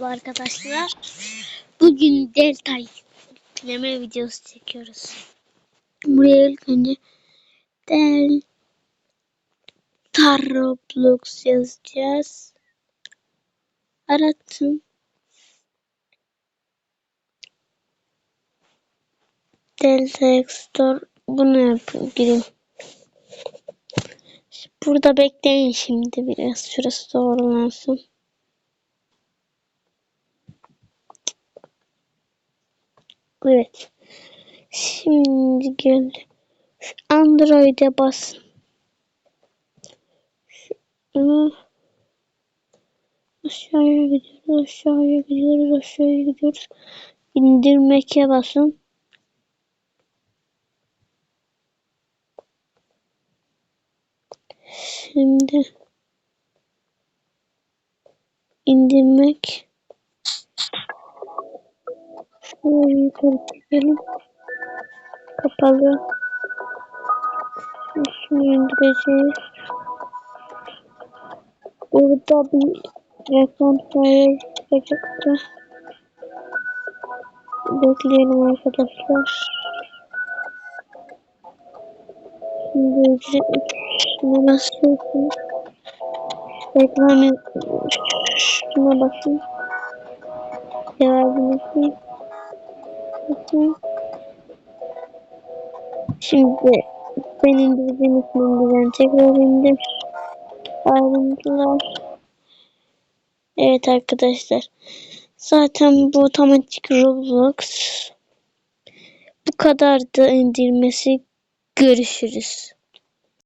arkadaşlar. Bugün delta yükleme videosu çekiyoruz. Buraya ilk önce delta Roblox yazacağız. Arattım. Delta Store bunu yapayım. Burada bekleyin şimdi biraz. Şurası doğrulansın. Evet. Şimdi gel. Android'e basın. Şu, aşağıya gidiyoruz, aşağıya gidiyoruz, aşağıya gidiyoruz. İndirmeke basın. Şimdi indirmek. Şöyle. Kapalı. Şunu indireceğiz. Burada bir reklam file çıkacaktı. Bekleyelim arkadaşlar. Şimdi ücret şuna basıyorsun. Reklam şuna basın. Cevabını basın. Basın. Şimdi ben indirdiğim indiren tekrar indir. Ayrıntılar. Evet arkadaşlar. Zaten bu otomatik Roblox. Bu kadar da indirmesi. Görüşürüz.